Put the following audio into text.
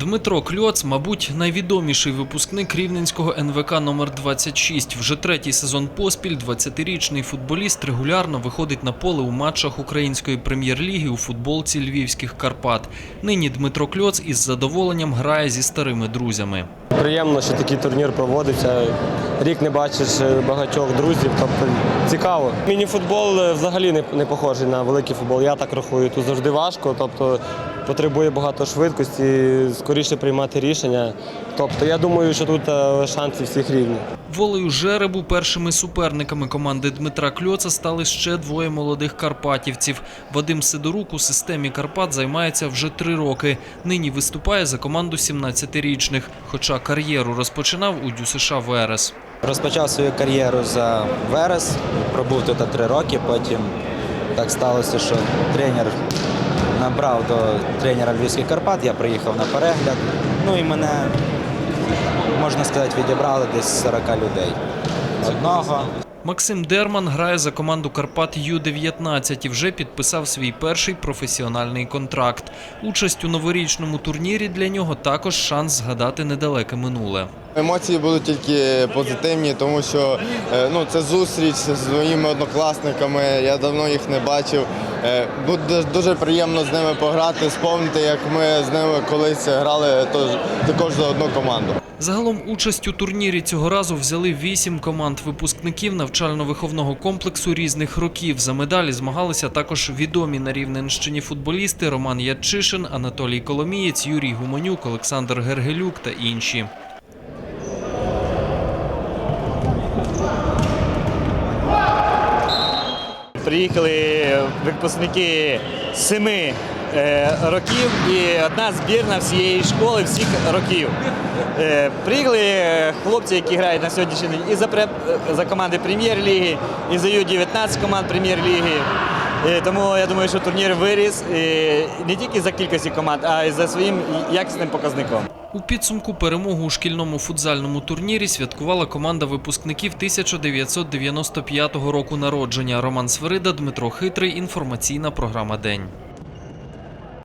Дмитро Кльоц, мабуть, найвідоміший випускник рівненського НВК номер 26 Вже третій сезон поспіль 20-річний футболіст регулярно виходить на поле у матчах української прем'єр-ліги у футболці львівських Карпат. Нині Дмитро Кльоц із задоволенням грає зі старими друзями. Приємно, що такий турнір проводиться. Рік не бачиш е, багатьох друзів, тобто цікаво. Міні-футбол е, взагалі не, похожий на великий футбол. Я так рахую. Тут завжди важко, тобто потребує багато швидкості, скоріше приймати рішення. Тобто я думаю, що тут е, шанси всіх рівні. Волею жеребу першими суперниками команди Дмитра Кльоца стали ще двоє молодих карпатівців. Вадим Сидорук у системі Карпат займається вже три роки. Нині виступає за команду 17-річних, хоча кар'єру розпочинав у ДЮСШ Верес. Розпочав свою кар'єру за Верес, пробув тут три роки, потім так сталося, що тренер набрав до тренера Львівських Карпат, я приїхав на перегляд. Ну і мене, можна сказати, відібрали десь з 40 людей. Одного. Максим Дерман грає за команду Карпат Ю-19 і вже підписав свій перший професіональний контракт. Участь у новорічному турнірі для нього також шанс згадати недалеке минуле. Емоції будуть тільки позитивні, тому що е, ну, це зустріч з своїми однокласниками. Я давно їх не бачив. Е, Буде дуже приємно з ними пограти, сповнити, як ми з ними колись грали також за одну команду. Загалом участь у турнірі цього разу взяли вісім команд випускників навчально-виховного комплексу різних років. За медалі змагалися також відомі на Рівненщині футболісти Роман Ячишин, Анатолій Коломієць, Юрій Гуманюк, Олександр Гергелюк та інші. Приїхали випускники семи років і одна збірна всієї школи всіх років. Е, Приїхали хлопці, які грають на сьогоднішній день і за, за команди прем'єр-ліги, і за Ю-19 команд прем'єр-ліги. Е, Тому я думаю, що турнір виріс е, не тільки за кількості команд, а й за своїм якісним показником. У підсумку перемогу у шкільному футзальному турнірі святкувала команда випускників 1995 року народження. Роман Свирида, Дмитро Хитрий. Інформаційна програма День.